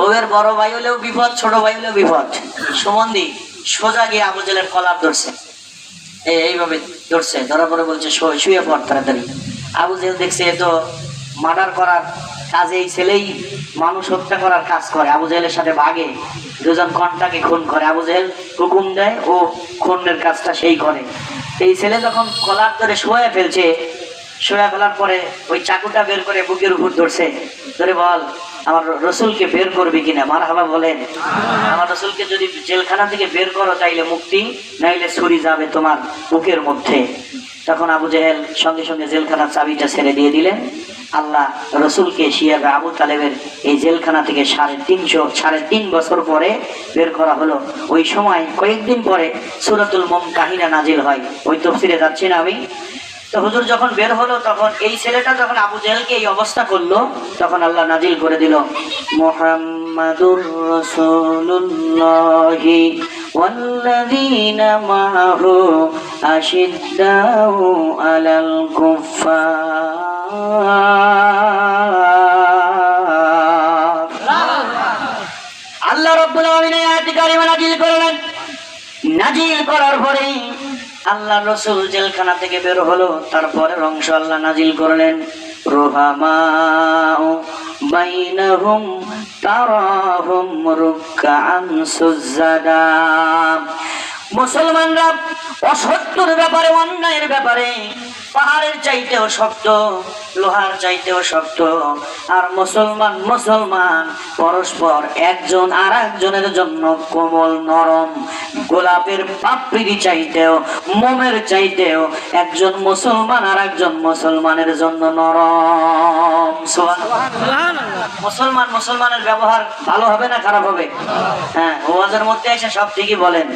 বউয়ের বড় ভাই হলেও বিপদ, ছোট ভাই হলেও বিপদ। সুমন্দি, সোজা গিয়ে আবু জেলের কলার ধরছে। এই- এইভাবে ধরছে, ধরার পরে বলছে, "শু- শুয়ে পড় তাড়াতাড়ি। আবু জেল দেখছে, এ তো মার্ডার করার কাজে এই ছেলেই মানুষ হত্যা করার কাজ করে। আবু জেলের সাথে ভাগে, দুজন কন্টাকে খুন করে। আবু জেল হুকুম দেয়, ও খুনের কাজটা সেই করে। এই ছেলে যখন কলার ধরে শোয়া ফেলছে শোয়া ফেলার পরে ওই চাকুটা বের করে বুকের উপর ধরছে। ধরে বল, আমার রসুলকে বের করবি কিনা? মার হাবা বলেন। আমার রসুলকে যদি জেলখানা থেকে বের করো তাইলে মুক্তি, নাইলে ছুরি যাবে তোমার বুকের মধ্যে। তখন আবু জেহেল সঙ্গে সঙ্গে জেলখানার চাবিটা ছেড়ে দিয়ে দিলেন। আল্লাহ রসুলকে শিয়াবে আবু তালেবের এই জেলখানা থেকে সাড়ে তিনশো, সাড়ে তিন বছর পরে বের করা হলো। ওই সময় কয়েকদিন পরে সুরাতুল মম কাহিনা নাজিল হয়। ওই তফসিরে যাচ্ছি না আমি। তো হুজুর যখন বের হলো তখন এই ছেলেটা যখন আবু জেহেলকে এই অবস্থা করলো তখন আল্লাহ নাজিল করে দিল মোহাম্মদুর রসুল্লাহি والذين معه أشداء على الكفار আল্লাহ রব্বুল আলামিন এই আয়াতটি কারিমা নাজিল করলেন নাজিল করার পরেই আল্লাহ রসুল জেলখানা থেকে বের হলো তারপরে অংশ আল্লাহ নাজিল করলেন। রোহামা বাইনাহুম মুসলমানরা অসত্যর ব্যাপারে, অন্যায়ের ব্যাপারে, পাহাড়ের চাইতেও শক্ত, লোহার চাইতেও শক্ত। আর মুসলমান মুসলমান, পরস্পর একজন আর একজনের জন্য কোমল, নরম, গোলাপের পাপড়ি চাইতেও, মোমের চাইতেও একজন মুসলমান আর একজন মুসলমানের জন্য নরম। মুসলমান, মুসলমানের ব্যবহার ভালো হবে না খারাপ হবে? হ্যাঁ ওয়াজের মধ্যে এসে সব ঠিকই বলেন।